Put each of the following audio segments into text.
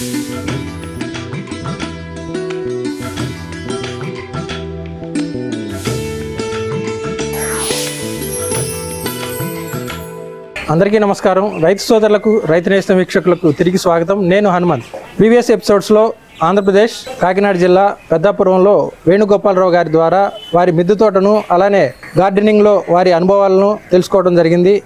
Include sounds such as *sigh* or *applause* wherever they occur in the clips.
అందరికీ నమస్కారం. రైతు సోదరులకు రైతు నేస్తం వీక్షకులకు తిరిగి స్వాగతం. నేను హనుమంత్. ప్రీవియస్ ఎపిసోడ్స్లో ఆంధ్రప్రదేశ్ కాకినాడ జిల్లా పెద్దాపురంలో వేణుగోపాలరావు గారి ద్వారా వారి మిద్దె తోటను అలానే గార్డెనింగ్లో వారి అనుభవాలను తెలుసుకోవడం జరిగింది.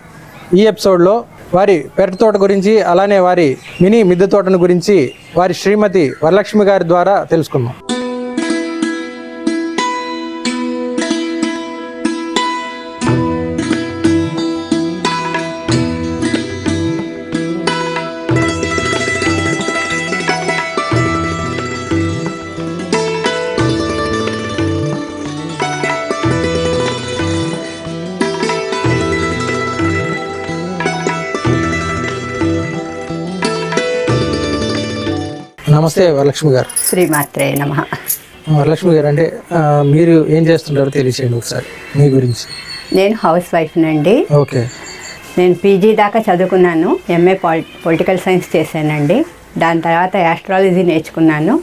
ఈ ఎపిసోడ్లో వారి పెరటి తోట గురించి అలానే వారి మినీ మిద్దె తోటను గురించి వారి శ్రీమతి వరలక్ష్మి గారి ద్వారా తెలుసుకుందాం. నమస్తే వరలక్ష్మి గారు. శ్రీమాత్రే నమ. వరలక్ష్మి గారు అంటే మీరు ఏం చేస్తుంటారో తెలియచేయండి ఒకసారి మీ గురించి. నేను హౌస్ వైఫ్నండి ఓకే. నేను పీజీ దాకా చదువుకున్నాను ఎంఏ పాలి పొలిటికల్ సైన్స్ చేశానండి. దాని తర్వాత యాస్ట్రాలజీ నేర్చుకున్నాను.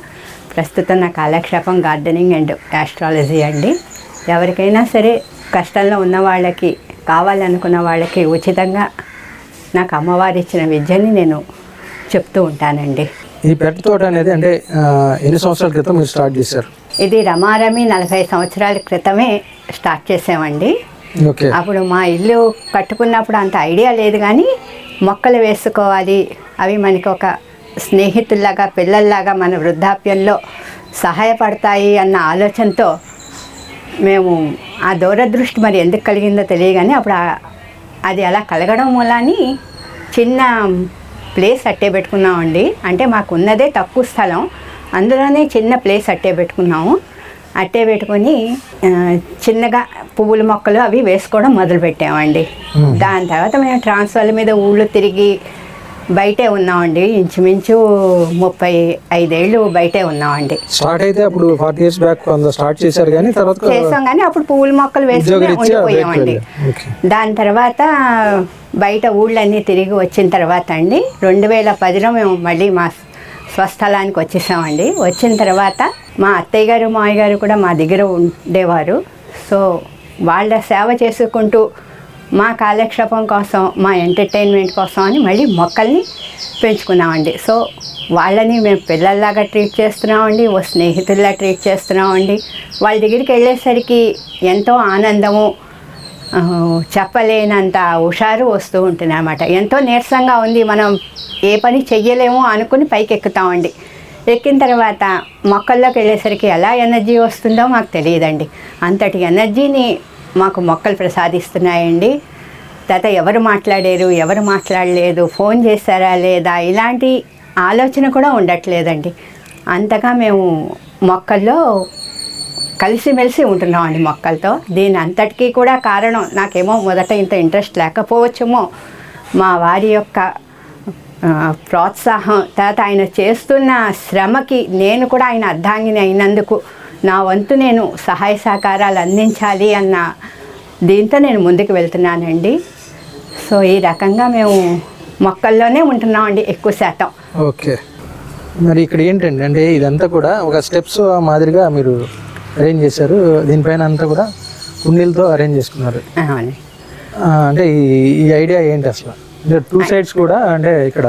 ప్రస్తుతం నా కాలక్షేపం గార్డెనింగ్ అండ్ యాస్ట్రాలజీ అండి. ఎవరికైనా సరే కష్టంలో ఉన్న వాళ్ళకి కావాలనుకున్న వాళ్ళకి ఉచితంగా నాకు అమ్మవారు ఇచ్చిన విద్యని నేను చెప్తూ ఉంటానండి. ఈ పెద్ద తోట అనేది అంటే ఎన్ని సంవత్సరాల క్రితం మీరు స్టార్ట్ చేశారు? ఇది రమారమి నలభై సంవత్సరాల క్రితమే స్టార్ట్ చేసామండి. ఓకే. అప్పుడు మా ఇల్లు కట్టుకున్నప్పుడు అంత ఐడియా లేదు కానీ మొక్కలు వేసుకోవాలి. అవి మనకి ఒక స్నేహితుల్లాగా పిల్లల్లాగా మన వృద్ధాప్యంలో సహాయపడతాయి అన్న ఆలోచనతో మేము ఆ దూరదృష్టి మరి ఎందుకు కలిగిందో తెలియదు కానీ అప్పుడు అది అలా కలగడం మూలాని చిన్న ప్లేస్ అట్టే పెట్టుకున్నామండి. అంటే మాకు ఉన్నదే తక్కువ స్థలం. అందులోనే చిన్న ప్లేస్ అట్టే పెట్టుకున్నాము. అట్టే పెట్టుకొని చిన్నగా పువ్వుల మొక్కలు అవి వేసుకోవడం మొదలు పెట్టామండి దాని తర్వాత మేము ట్రాన్స్ఫర్ల మీద ఊళ్ళు తిరిగి బయటే ఉన్నామండి. ఇంచుమించు ముప్పై ఐదేళ్ళు బయటే ఉన్నామండి. స్టార్ట్ అయితే అప్పుడు ఫార్టీ ఇయర్స్ బ్యాక్ స్టార్ట్ చేశారు కానీ తర్వాత చేసాం కానీ అప్పుడు పువ్వుల మొక్కలు వేసుకుని ఉండిపోయామండి. దాని తర్వాత బయట ఊళ్ళన్నీ తిరిగి వచ్చిన తర్వాత అండి రెండు వేల పదిలో మేము మళ్ళీ మా స్వస్థలానికి వచ్చేసామండి. వచ్చిన తర్వాత మా అత్తయ్య గారు మామయ్య గారు కూడా మా దగ్గర ఉండేవారు. సో వాళ్ళ సేవ చేసుకుంటూ మా కాలక్షేపం కోసం మా ఎంటర్టైన్మెంట్ కోసం అని మళ్ళీ మొక్కల్ని పెంచుకున్నామండి. సో వాళ్ళని మేము పిల్లల్లాగా ట్రీట్ చేస్తున్నామండి ఓ స్నేహితుల్లా ట్రీట్ చేస్తున్నామండి. వాళ్ళ దగ్గరికి వెళ్ళేసరికి ఎంతో ఆనందము చెప్పలేనంత హుషారు వస్తూ ఉంటుంది అనమాట ఎంతో నీరసంగా ఉంది మనం ఏ పని చెయ్యలేము అనుకుని పైకి ఎక్కుతామండి ఎక్కిన తర్వాత మొక్కల్లోకి వెళ్ళేసరికి ఎలా ఎనర్జీ వస్తుందో మాకు తెలియదండి. అంతటి ఎనర్జీని మాకు మొక్కలు ప్రసాదిస్తున్నాయండి. తర్వాత ఎవరు మాట్లాడారు ఎవరు మాట్లాడలేదు ఫోన్ చేశారా లేదా ఇలాంటి ఆలోచన కూడా ఉండట్లేదండి. అంతగా మేము మొక్కల్లో కలిసిమెలిసి ఉంటున్నామండి మొక్కలతో. దీని అంతటికీ కూడా కారణం నాకేమో మొదట ఇంత ఇంట్రెస్ట్ లేకపోవచ్చేమో. మా వారి యొక్క ప్రోత్సాహం తర్వాత ఆయన చేస్తున్న శ్రమకి నేను కూడా ఆయన అర్ధాంగిని అయినందుకు నా వంతు నేను సహాయ సహకారాలు అందించాలి అన్న దీంతో నేను ముందుకు వెళ్తున్నానండి. సో ఈ రకంగా మేము మొక్కల్లోనే ఉంటున్నామండి ఎక్కువ శాతం. ఓకే. మరి ఇక్కడ ఏంటండి అంటే ఇదంతా కూడా ఒక స్టెప్స్ మాదిరిగా మీరు అరేంజ్ చేశారు. దీనిపైన అంతా కూడా కుండీలతో అరేంజ్ చేసుకున్నారు. అంటే ఈ ఐడియా ఏంటి అసలు? అంటే టూ సైడ్స్ కూడా అంటే ఇక్కడ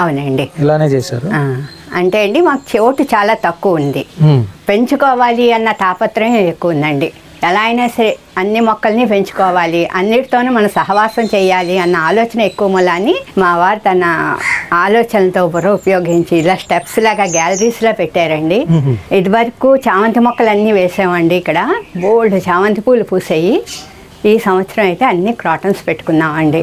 అవునండి. ఇలానే చేశారు. అంటే అండి మాకు చోటు చాలా తక్కువ ఉంది. పెంచుకోవాలి అన్న తాపత్రయం ఎక్కువ ఉందండి. ఎలా అయినా సరే అన్ని మొక్కల్ని పెంచుకోవాలి అన్నిటితోనూ మనం సహవాసం చేయాలి అన్న ఆలోచన ఎక్కువ మూలాన్ని మా వారు తన ఆలోచనలతో బుర్ర ఉపయోగించి ఇలా స్టెప్స్ లాగా గ్యాలరీస్లో పెట్టారండి. మ్మ్. ఇదివరకు చామంతి మొక్కలు అన్నీ వేసామండి ఇక్కడ. బోల్డ్ చామంతి పూలు పూసాయి. ఈ సంవత్సరం అయితే అన్ని క్రాటన్స్ పెట్టుకున్నామండి.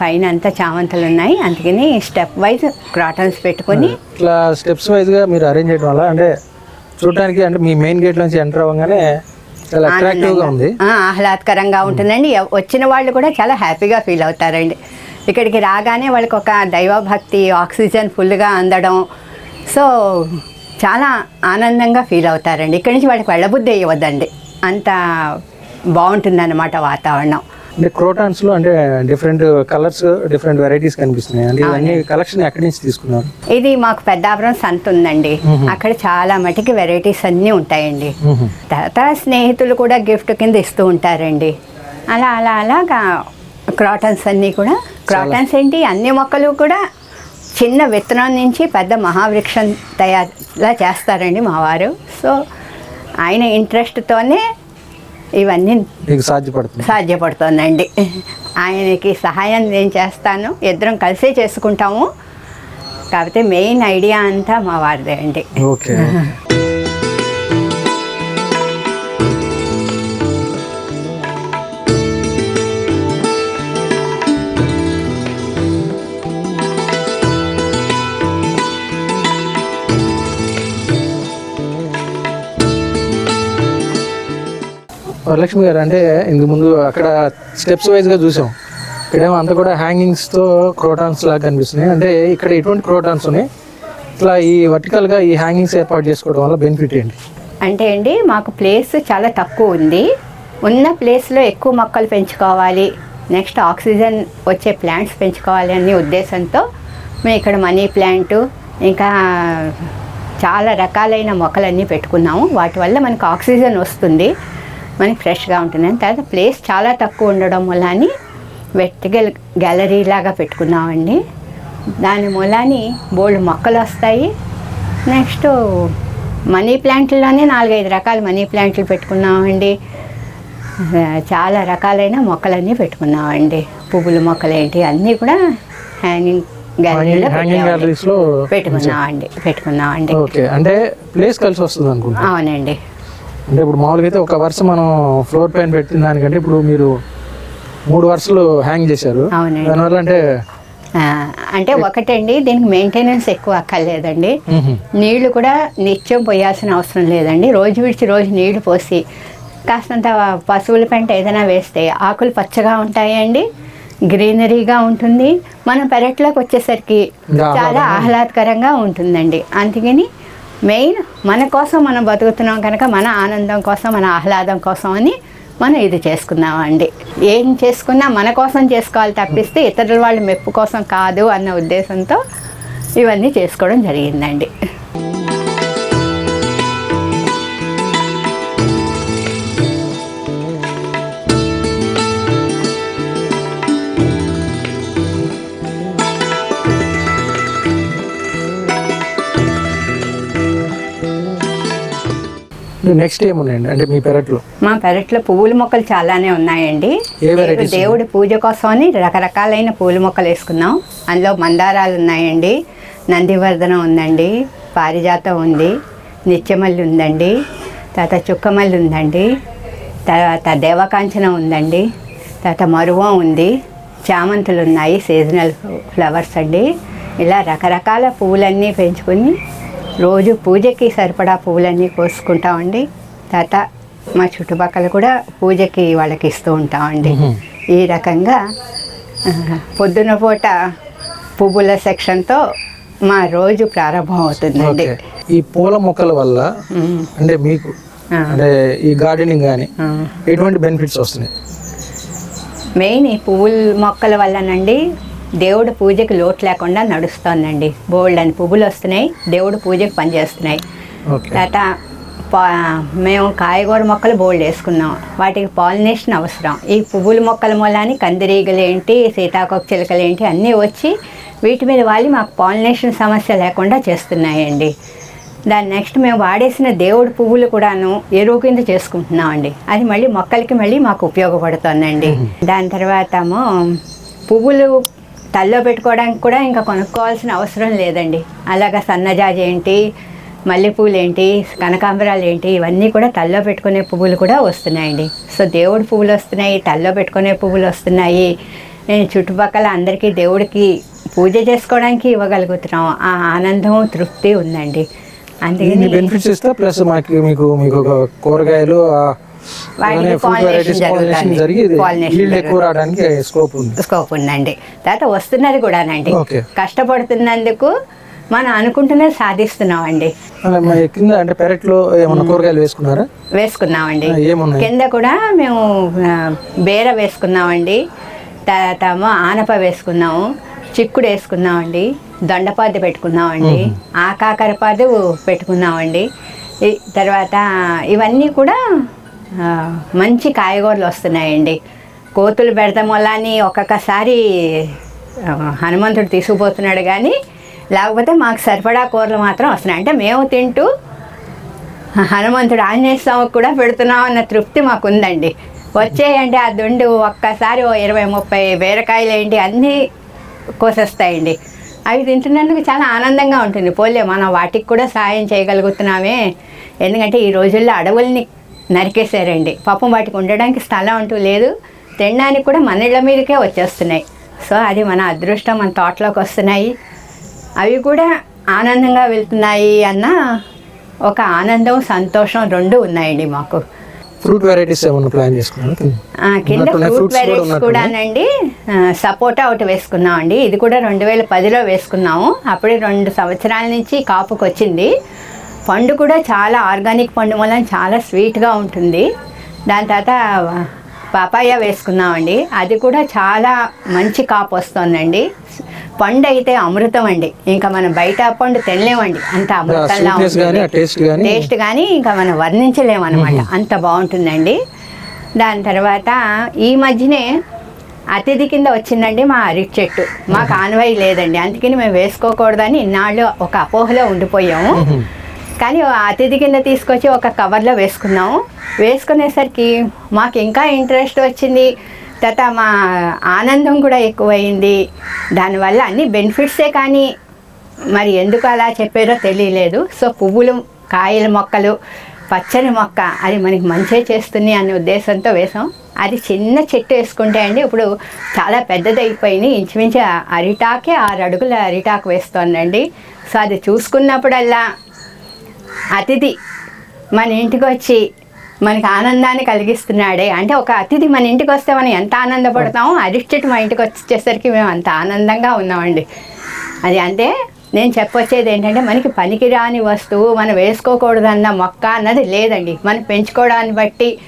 పైన అంతా చామంతులు ఉన్నాయి. అందుకని స్టెప్ వైజ్ క్రాటన్స్ పెట్టుకొని ఇట్లా స్టెప్స్ వైజ్గా మీరు అరేంజ్ చేయడం వల్ల అంటే చూడటానికి అంటే మీ మెయిన్ గేట్ నుంచి ఎంటర్ అవ్వగానే చాలా అట్రాక్టివ్గా ఉంది. ఆహ్లాదకరంగా ఉంటుందండి. వచ్చిన వాళ్ళు కూడా చాలా హ్యాపీగా ఫీల్ అవుతారండి. ఇక్కడికి రాగానే వాళ్ళకి ఒక దైవభక్తి ఆక్సిజన్ ఫుల్గా అందడం. సో చాలా ఆనందంగా ఫీల్ అవుతారండి. ఇక్కడి నుంచి వాళ్ళకి వెళ్ళబుద్ధి అయ్యవద్దండి అంత బాగుంటుందన్నమాట వాతావరణం. అంటే క్రోటాన్స్లో అంటే డిఫరెంట్ కలర్స్ డిఫరెంట్ వెరైటీస్ కనిపిస్తున్నాయి. అంటే ఇవన్నీ కలెక్షన్ ఎక్కడి నుంచి తీసుకున్నారు? ఇది మాకు పెద్దాపురం సంత ఉందండి. అక్కడ చాలా మటుకి వెరైటీస్ అన్నీ ఉంటాయండి. తర్వాత స్నేహితులు కూడా గిఫ్ట్ కింద ఇస్తూ ఉంటారండి. అలా అలా అలాగా క్రాటన్స్ అన్నీ కూడా. క్రాటన్స్ ఏంటి? అన్ని మొక్కలు కూడా చిన్న విత్తనం నుంచి పెద్ద మహావృక్షం తయారులా చేస్తారండి మా వారు. సో ఆయన ఇంట్రెస్ట్తోనే ఇవన్నీ మీకు సాధ్యపడుతుంది. సాధ్యపడుతోందండి. ఆయనకి సహాయం నేను చేస్తాను. ఇద్దరం కలిసే చేసుకుంటాము. కాకపోతే మెయిన్ ఐడియా అంతా మా వారిదే అండి. ఓకే వరలక్ష్మి గారు అంటే ఇందు ముందు అక్కడ స్టెప్స్ వైజ్గా చూసాం. ఇక్కడేమో అంతా కూడా హ్యాంగింగ్స్తో క్రోటాన్స్ లాగా కనిపిస్తున్నాయి. అంటే ఇక్కడ ఎటువంటి క్రోటాన్స్ ఉన్నాయి. ఇట్లా ఈ వర్టికల్గా ఈ హ్యాంగింగ్స్ ఏర్పాటు చేసుకోవడం వల్ల బెనిఫిట్ ఏంటి? అంటే అండి మాకు ప్లేస్ చాలా తక్కువ ఉంది. ఉన్న ప్లేస్లో ఎక్కువ మొక్కలు పెంచుకోవాలి. నెక్స్ట్ ఆక్సిజన్ వచ్చే ప్లాంట్స్ పెంచుకోవాలి అనే ఉద్దేశంతో మేము ఇక్కడ మనీ ప్లాంట్ ఇంకా చాలా రకాలైన మొక్కలన్నీ పెట్టుకున్నాము. వాటి వల్ల మనకు ఆక్సిజన్ వస్తుంది. మనకి ఫ్రెష్గా ఉంటుంది తర్వాత ప్లేస్ చాలా తక్కువ ఉండడం వల్ల అని వెర్టికల్ గ్యాలరీ లాగా పెట్టుకున్నామండి. దాని మూలాని బోల్డ్ మొక్కలు వస్తాయి. నెక్స్ట్ మనీ ప్లాంట్లోనే నాలుగైదు రకాల మనీ ప్లాంట్లు పెట్టుకున్నామండి. చాలా రకాలైన మొక్కలన్నీ పెట్టుకున్నామండి. పువ్వుల మొక్కలేంటి అన్నీ కూడా హ్యాంగింగ్ గ్యాలరీలో పెట్టుకున్నామండి పెట్టుకున్నామండి. అంటే ప్లేస్ కలిసి వస్తుంది అనుకుంటా అవునండి. అంటే ఇప్పుడు మామూలుగా అయితే ఒక వరుస మనం ఫ్లోర్ పైన పెట్టిన దానికంటే ఇప్పుడు మీరు మూడు వరుసలు హ్యాంగ్ చేశారు. దానివల్ల అంటే అంటే ఒకటండి దీనికి మెయింటెనెన్స్ ఎక్కువ అక్కర్లేదండి. నీళ్ళు కూడా నిత్యం పోయాల్సిన అవసరం లేదండి. రోజు విడిచి రోజు నీళ్ళు పోసి కాస్తంత పశువుల పెంట ఏదైనా వేస్తే ఆకులు పచ్చగా ఉంటాయండి గ్రీనరీగా ఉంటుంది. మన పెరట్లోకి వచ్చేసరికి చాలా ఆహ్లాదకరంగా ఉంటుందండి. అందుకని మెయిన్ మన కోసం మనం బతుకుతున్నాం కనుక మన ఆనందం కోసం మన ఆహ్లాదం కోసం అని మనం ఇది చేసుకున్నామండి ఏం చేసుకున్నా మన కోసం చేసుకోవాలి తప్పిస్తే ఇతరుల వాళ్ళ మెప్పు కోసం కాదు అన్న ఉద్దేశంతో ఇవన్నీ చేసుకోవడం జరిగిందండి. నెక్స్ట్ ఏమున్నాయండి? అంటే మీ పెరట్లో? మా పెరట్లో పువ్వుల మొక్కలు చాలానే ఉన్నాయండి. దేవుడి పూజ కోసమని రకరకాలైన పూల మొక్కలు వేసుకున్నాం. అందులో మందారాలు ఉన్నాయండి. నందివర్ధనం ఉందండి. పారిజాతం ఉంది. నిత్యమల్లి ఉందండి. తర్వాత చుక్కమల్లి ఉందండి. తర్వాత దేవకాంచనం ఉందండి. తర్వాత మరువం ఉంది. చామంతులు ఉన్నాయి. సీజనల్ ఫ్లవర్స్ అండి. ఇలా రకరకాల పువ్వులన్నీ పెంచుకొని రోజు పూజకి సరిపడా పువ్వులన్నీ కోసుకుంటామండి. తర్వాత మా చుట్టుపక్కల కూడా పూజకి వాళ్ళకి ఇస్తూ ఉంటామండి. ఈ రకంగా పొద్దున పూట పువ్వుల సెక్షన్తో మా రోజు ప్రారంభం అవుతుందండి. ఈ పూల మొక్కల వల్ల అంటే మీకు. అంటే ఈ గార్డెనింగ్ కానీ. ఎటువంటి బెనిఫిట్స్ వస్తున్నాయి? మెయిన్ ఈ పువ్వుల మొక్కల వల్లనండి దేవుడు పూజకి లోటు లేకుండా నడుస్తోందండి. బోల్డ్ అని పువ్వులు వస్తున్నాయి దేవుడు పూజకి పనిచేస్తున్నాయి తర్వాత పా మేము కాయగూర మొక్కలు బోల్డ్ వేసుకున్నాం. వాటికి పాలినేషన్ అవసరం. ఈ పువ్వుల మొక్కల మూలాని కందిరీగలు ఏంటి సీతాకొక చిలుకలు ఏంటి అన్నీ వచ్చి వీటి మీద వాలి మాకు పాలినేషన్ సమస్య లేకుండా చేస్తున్నాయండి. దాని నెక్స్ట్ మేము వాడేసిన దేవుడి పువ్వులు కూడాను ఎరువు కింద చేసుకుంటున్నామండి. అది మళ్ళీ మొక్కలకి మళ్ళీ మాకు ఉపయోగపడుతుందండి. *laughs* దాని తర్వాత ఏమో పువ్వులు తల్లో పెట్టుకోవడానికి కూడా ఇంకా కొనుక్కోవాల్సిన అవసరం లేదండి. అలాగా సన్నజాజి ఏంటి మల్లెపూలు ఏంటి కనకాంబరాలు ఏంటి ఇవన్నీ కూడా తల్లో పెట్టుకునే పువ్వులు కూడా వస్తున్నాయండి. సో దేవుడి పువ్వులు వస్తున్నాయి తల్లో పెట్టుకునే పువ్వులు వస్తున్నాయి. ఏ, చుట్టుపక్కల అందరికీ దేవుడికి పూజ చేసుకోవడానికి ఇవ్వగలుగుతున్నాం. ఆ ఆనందం తృప్తి ఉందండి. అందుకని బెనిఫిట్స్ ఇస్తే ప్లస్ మాకు మీకు మీకు ఒక కూరగాయలు స్కోప్ ఉంది? స్కోప్ ఉందండి. తర్వాత వస్తున్నది కూడానండి. కష్టపడుతున్నందుకు మనం అనుకుంటున్నది సాధిస్తున్నామండి. అలా మరి కింద అంటే పెరట్లో ఏమన్నా కూరగాయలు వేసుకున్నారా? వేసుకున్నామండి. కింద కూడా మేము బేర వేసుకున్నామండి. తర్వాత ఆనప వేసుకున్నాము. చిక్కుడు వేసుకున్నామండి. దొండపాదు పెట్టుకున్నామండి. ఆకాకరపాదు పెట్టుకున్నామండి. తర్వాత ఇవన్నీ కూడా మంచి కాయగూరలు వస్తున్నాయండి. కోతులు పెడతాం వల్ల అని ఒక్కొక్కసారి హనుమంతుడు తీసుకుపోతున్నాడు కానీ లేకపోతే మాకు సరిపడా కూరలు మాత్రం వస్తున్నాయి. అంటే మేము తింటూ హనుమంతుడు ఆంజనేయ స్వామికి కూడా పెడుతున్నాం అన్న తృప్తి మాకు ఉందండి వచ్చేయండి ఆ దుండు ఒక్కసారి ఓ ఇరవై ముప్పై బీరకాయలు ఏంటి అన్నీ కోసేస్తాయండి. అవి తింటున్నందుకు చాలా ఆనందంగా ఉంటుంది. పోలే మనం వాటికి కూడా సాయం చేయగలుగుతున్నామే. ఎందుకంటే ఈ రోజుల్లో అడవుల్ని నరికేశారండి. పాపం వాటికి ఉండడానికి స్థలం అంటూ లేదు. తినడానికి కూడా మన ఇళ్ళ మీదకే వచ్చేస్తున్నాయి. సో అది మన అదృష్టం మన తోటలోకి వస్తున్నాయి. అవి కూడా ఆనందంగా వెళ్తున్నాయి అన్న ఒక ఆనందం సంతోషం రెండు ఉన్నాయండి మాకు. ఫ్రూట్ వెరైటీస్ ప్లాన్ కింద? Fruit varieties. కూడానండి. సపోటా ఒకటి వేసుకున్నామండి. ఇది కూడా రెండు వేల పదిలో వేసుకున్నాము. అప్పుడే రెండు సంవత్సరాల నుంచి కాపుకి వచ్చింది పండు కూడా చాలా ఆర్గానిక్ పండు వల్ల చాలా స్వీట్గా ఉంటుంది. దాని తర్వాత పాపాయ వేసుకున్నామండి. అది కూడా చాలా మంచి కాపు వస్తుందండి. పండు అయితే అమృతం అండి. ఇంకా మనం బయట పండు తినలేమండి. అంత అమృతంలా. టేస్ట్ కానీ ఇంకా మనం వర్ణించలేము అనమాట అంత బాగుంటుందండి. దాని తర్వాత ఈ మధ్యనే అతిథి కింద వచ్చిందండి మా అరటి చెట్టు. మాకు ఆనవాయి లేదండి. అందుకని మేము వేసుకోకూడదని ఇన్నాళ్ళు ఒక అపోహలో ఉండిపోయాము. కానీ అతిథి కింద తీసుకొచ్చి ఒక కవర్లో వేసుకున్నాము వేసుకునేసరికి మాకు ఇంకా ఇంట్రెస్ట్ వచ్చింది. తర్వాత మా ఆనందం కూడా ఎక్కువైంది. దానివల్ల అన్ని బెనిఫిట్సే కానీ మరి ఎందుకు అలా చెప్పారో తెలియలేదు. సో పువ్వులు కాయల మొక్కలు పచ్చని మొక్క అది మనకి మంచి చేస్తుంది అనే ఉద్దేశంతో వేసాం. అది చిన్న చెట్టు వేసుకుంటే అండి ఇప్పుడు చాలా పెద్దది ఇంచుమించు అరిటాకే ఆరు అడుగుల అరిటాకు వేస్తోందండి. సో అది చూసుకున్నప్పుడల్లా అతిథి మన ఇంటికి వచ్చి మనకి ఆనందాన్ని కలిగిస్తున్నాడే. అంటే ఒక అతిథి మన ఇంటికి వస్తే మనం ఎంత ఆనందపడతామో అరిటి మా ఇంటికి వచ్చేసరికి మేము అంత ఆనందంగా ఉన్నామండి. అది అంటే నేను చెప్పొచ్చేది ఏంటంటే మనకి పనికిరాని వస్తువు మనం వేసుకోకూడదన్న మొక్క అన్నది లేదండి. మనం పెంచుకోవడాన్ని బట్టి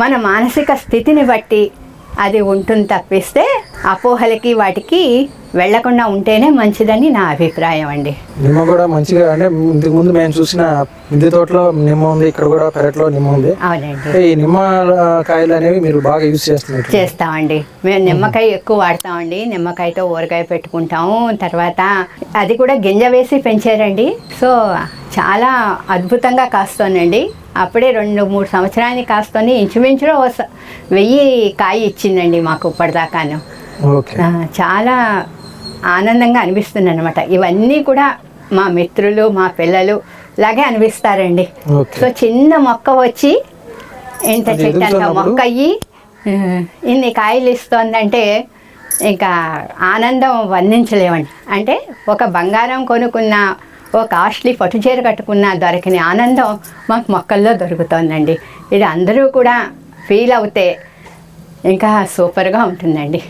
మన మానసిక స్థితిని బట్టి అది ఉంటుంది తప్పిస్తే అపోహలకి వాటికి వెళ్ళకుండా ఉంటేనే మంచిదని నా అభిప్రాయం అండి. నిమ్మ కూడా మంచిగా అంటే ఇంతకు ముందు మేము చూసిన మిద్దె తోటలో నిమ్మ ఉంది ఇక్కడ కూడా పెరట్లో నిమ్మ ఉంది. అవునండి. ఈ నిమ్మ కాయలు అనేవి మీరు బాగా యూజ్ చేస్తున్నారు చేస్తామండి. మేము నిమ్మకాయ ఎక్కువ వాడతామండి. నిమ్మకాయతో ఊరగాయ పెట్టుకుంటాము. తర్వాత అది కూడా గింజ వేసి పెంచారండి. సో చాలా అద్భుతంగా కాస్తోందండి. అప్పుడే రెండు మూడు సంవత్సరానికి కాస్తోని ఇంచుమించులో వెయ్యి కాయ ఇచ్చిందండి మాకు ఇప్పటిదాకాను. చాలా ఆనందంగా అనిపిస్తుంది అనమాట ఇవన్నీ కూడా మా మిత్రులు మా పిల్లలు లాగే అనిపిస్తారండి. సో చిన్న మొక్క వచ్చి ఇంత అది చెట్టు అంత ఎదుగుతున్నప్పుడు? మొక్క అయ్యి ఇన్ని కాయలు ఇస్తోందంటే ఇంకా ఆనందం వర్ణించలేమండి. అంటే ఒక బంగారం కొనుక్కున్న ఓ కాస్ట్లీ పట్టుచీర కట్టుకున్న దొరికిన ఆనందం మాకు మొక్కల్లో దొరుకుతోందండి. ఇది అందరూ కూడా ఫీల్ అవుతే ఇంకా సూపర్గా ఉంటుందండి.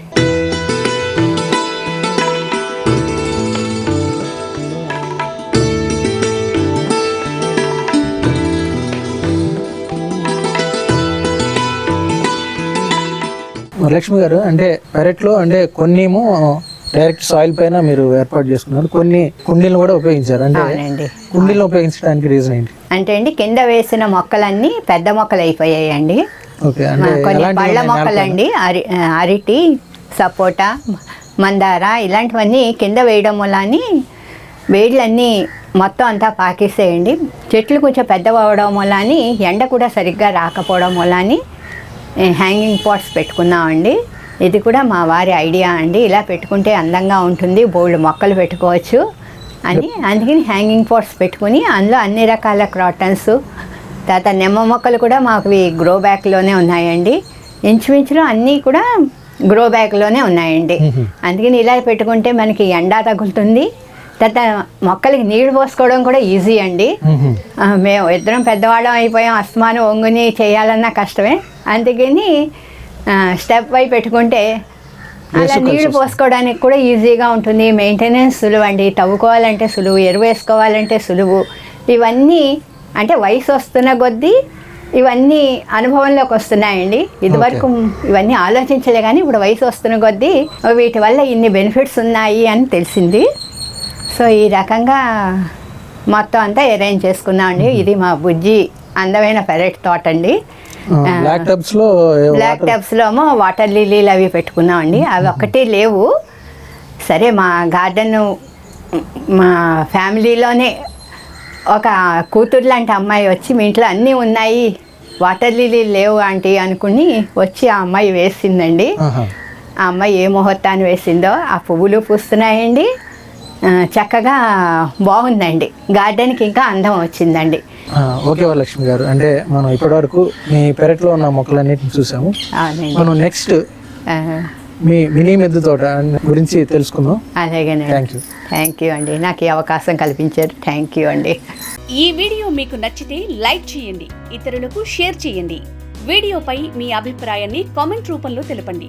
లక్ష్మి గారు అంటే పెరట్లో అంటే కొన్ని ఏమో డైరెక్ట్ సాయిల్ పైన మీరు ఏర్పాటు చేసుకున్నారు. కొన్ని కుండీలను కూడా ఉపయోగించారు. అంటే కుండీలను ఉపయోగించడానికి రీజన్ ఏంటి? అంటే అండి కింద వేసిన మొక్కలన్నీ పెద్ద మొక్కలు అయిపోయాయండి. కొన్ని పళ్ళ? మొక్కలండి అరి అరటి సపోటా మందార ఇలాంటివన్నీ కింద వేయడం వల్ల వేళ్ళన్నీ మొత్తం అంతా పాకేసేయండి. చెట్లు కొంచెం పెద్దవి అవడం వల్ల ఎండ కూడా సరిగ్గా రాకపోవడం వల్ల హ్యాంగింగ్ పాట్స్ పెట్టుకున్నామండి. ఇది కూడా మా వారి ఐడియా అండి. ఇలా పెట్టుకుంటే అందంగా ఉంటుంది. బోల్డ్ మొక్కలు పెట్టుకోవచ్చు అని. అందుకని హ్యాంగింగ్ పాట్స్ పెట్టుకుని అందులో అన్ని రకాల క్రాటన్స్ తర్వాత నిమ్మ మొక్కలు కూడా మాకు గ్రో బ్యాగ్లోనే ఉన్నాయండి. ఇంచుమించులో అన్నీ కూడా గ్రో బ్యాగ్లోనే ఉన్నాయండి. అందుకని ఇలా పెట్టుకుంటే మనకి ఎండ తగులుతుంది. తర్వాత మొక్కలకి నీళ్ళు పోసుకోవడం కూడా ఈజీ అండి. మ్మ్. ఇద్దరం పెద్దవాళ్ళం అయిపోయాం. అస్తమానం ఒంగుని చేయాలన్నా కష్టమే. అందుకని స్టెప్ వై పెట్టుకుంటే అలా నీళ్ళు పోసుకోవడానికి కూడా ఈజీగా ఉంటుంది. మెయింటెనెన్స్ సులువు అండి. తవ్వుకోవాలంటే సులువు ఎరువు వేసుకోవాలంటే సులువు. ఇవన్నీ అంటే వయసు వస్తున్న కొద్దీ ఇవన్నీ అనుభవంలోకి వస్తున్నాయండి. ఇదివరకు ఇవన్నీ ఆలోచించలే కానీ ఇప్పుడు వయసు వస్తున్న కొద్దీ వీటి వల్ల ఇన్ని బెనిఫిట్స్ ఉన్నాయి అని తెలిసింది. సో ఈ రకంగా మొత్తం అంతా అరేంజ్ చేసుకున్నామండి. ఇది మా బుజ్జి అందమైన పెరట్ తోట అండి బ్లాక్ టబ్స్లో బ్లాక్ టబ్స్లో ఏమో వాటర్ లిలీలు అవి పెట్టుకున్నామండి. అవి ఒక్కటి లేవు. సరే మా గార్డెన్ మా ఫ్యామిలీలోనే ఒక కూతురు లాంటి అమ్మాయి వచ్చి మీ ఇంట్లో అన్నీ ఉన్నాయి. వాటర్ లిలీలు లేవు ఆంటీ అనుకుని వచ్చి ఆ అమ్మాయి వేసిందండి. ఆ అమ్మాయి ఏ ముహూర్తాన్ని వేసిందో ఆ పువ్వులు పూస్తున్నాయండి. చక్కగా బాగుందండి. గార్డెన్కి ఇంకా అందం వచ్చిందండి. ఆ, ఓకే వరలక్ష్మి గారు. అంటే మనం ఇప్పటివరకు మీ పెరట్లో ఉన్న మొక్కలన్నిటిని చూసాము. మనం నెక్స్ట్ మీ మినీ మెద్దు తోట గురించి తెలుసుకుందాం. అలాగేనండి. థ్యాంక్ యూ థ్యాంక్ యూ అండి. నాకు ఈ అవకాశం కల్పించారు. థ్యాంక్ యూ అండి. ఈ వీడియో మీకు నచ్చితే లైక్ చేయండి. ఇతరులకు షేర్ చేయండి. వీడియోపై మీ అభిప్రాయాన్ని కామెంట్ రూపంలో తెలపండి.